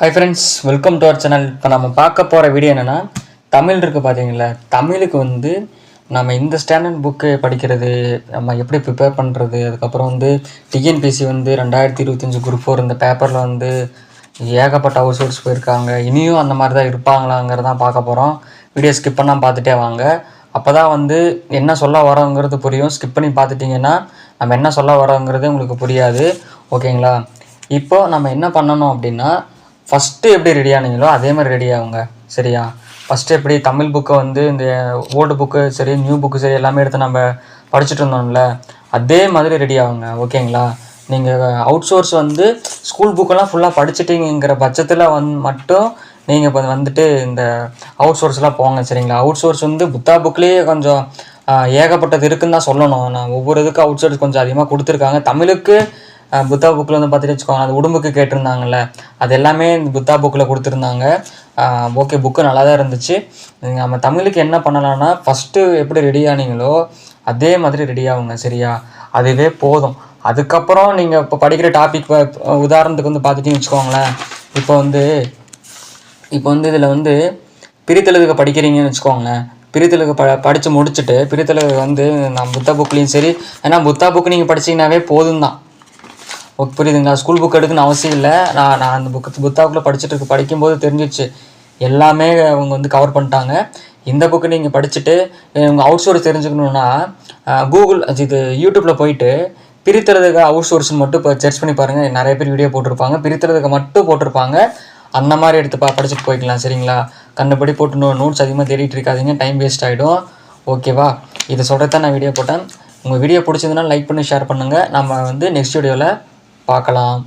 Hi friends welcome to our channel இப்போ நம்ம பார்க்க போகிற வீடியோ என்னென்னா தமிழ் இருக்குது பார்த்தீங்களா தமிழுக்கு வந்து நம்ம இந்த ஸ்டாண்டர்ட் புக்கு படிக்கிறது நம்ம எப்படி ப்ரிப்பேர் பண்ணுறது அதுக்கப்புறம் வந்து டிஎன்பிசி வந்து ரெண்டாயிரத்தி இருபத்தஞ்சி குரூப் ஃபோர் இந்த பேப்பரில் வந்து ஏகப்பட்ட ஹவுஸ் ஹோல்ஸ் போயிருக்காங்க. இனியும் அந்த மாதிரி தான் இருப்பாங்களாங்கிறதான் பார்க்க போகிறோம் வீடியோ ஸ்கிப் பண்ணால் பார்த்துட்டே வாங்க. அப்போ தான் வந்து என்ன சொல்ல வரோங்கிறது புரியும். ஸ்கிப் பண்ணி பார்த்துட்டிங்கன்னா நம்ம என்ன சொல்ல வரோங்கிறது உங்களுக்கு புரியாது. ஓகேங்களா இப்போ நம்ம என்ன பண்ணணும் அப்படின்னா ஃபஸ்ட்டு எப்படி ரெடி ஆனீங்களோ அதே மாதிரி ரெடி ஆகுங்க சரியா? ஃபஸ்ட்டு எப்படி தமிழ் புக்கை வந்து இந்த ஓல்டு புக்கு சரி நியூ புக்கு சரி எல்லாமே எடுத்து நம்ம படிச்சுட்டு இருந்தோம்ல அதே மாதிரி ரெடி ஆகுங்க ஓகேங்களா நீங்கள் அவுட் சோர்ஸ் வந்து ஸ்கூல் புக்கெல்லாம் ஃபுல்லாக படிச்சிட்டிங்கிற பட்சத்தில் வந் மட்டும் நீங்கள் இப்போ வந்துட்டு இந்த அவுட் சோர்ஸ்லாம் போங்க சரிங்களா? அவுட் சோர்ஸ் வந்து புத்தா புக்லேயே கொஞ்சம் ஏகப்பட்டது இருக்குன்னு தான் சொல்லணும். நான் ஒவ்வொரு இதுக்கும் அவுட் சோர்ஸ் கொஞ்சம் அதிகமாக கொடுத்துருக்காங்க. தமிழுக்கு புத்தா புக்கில் வந்து பார்த்துட்டு வச்சுக்கோங்க அது உடம்புக்கு கேட்டிருந்தாங்கல்ல அது எல்லாமே இந்த புத்தா புக்கில் கொடுத்துருந்தாங்க. ஓகே புக்கு நல்லா தான் இருந்துச்சு. நீங்கள் நம்ம தமிழுக்கு என்ன பண்ணலான்னா ஃபஸ்ட்டு எப்படி ரெடி ஆனீங்களோ அதே மாதிரி ரெடி ஆகுங்க சரியா? அதுவே போதும். அதுக்கப்புறம் நீங்கள் இப்போ படிக்கிற டாபிக் உதாரணத்துக்கு வந்து பார்த்துட்டீங்கன்னு வச்சுக்கோங்களேன் இப்போ வந்து இப்போ வந்து இதில் வந்து பிரித்தெழுதுக்கு படிக்கிறீங்கன்னு வச்சுக்கோங்களேன் பிரித்தலுக்கு ப படித்து முடிச்சுட்டு பிரித்தலுக்கு வந்து நான் புத்தா புக்லேயும் சரி ஏன்னா புத்தா புக் நீங்கள் படிச்சிங்கனாவே போதும் தான் ஓகே புரியுதுங்களா ஸ்கூல் புக் எடுக்கணும்னு அவசியம் இல்லை. நான் நான் அந்த புக்கு புத்தாக்குள்ளே படிச்சுட்டு இருக்கு படிக்கும்போது தெரிஞ்சிச்சு எல்லாமே அவங்க வந்து கவர் பண்ணிட்டாங்க. இந்த புக்கு நீங்கள் படிச்சுட்டு உங்கள் அவுட் சோர்ஸ் தெரிஞ்சுக்கணுன்னா கூகுள் இது யூடியூப்பில் போயிட்டு பிரித்தறதுக்கு அவுட் சோர்ஸ்னு மட்டும் இப்போ சர்ச் பண்ணி பாருங்கள் நிறைய பேர் வீடியோ போட்டிருப்பாங்க. பிரித்தறதுக்கு மட்டும் போட்டிருப்பாங்க. அந்த மாதிரி எடுத்து பா படிச்சுட்டு போய்க்கலாம் சரிங்களா? கண்டுபடி போட்டு நோ நோட்ஸ் அதிகமாக தேடிட்டு இருக்காதிங்க. டைம் வேஸ்ட் ஆகிடும் ஓகேவா இதை சொல்கிறது தான் நான் வீடியோ போட்டேன். உங்கள் வீடியோ பிடிச்சதுன்னா லைக் பண்ணி ஷேர் பண்ணுங்கள் நம்ம வந்து நெக்ஸ்ட் வீடியோவில் பார்க்கலாம்.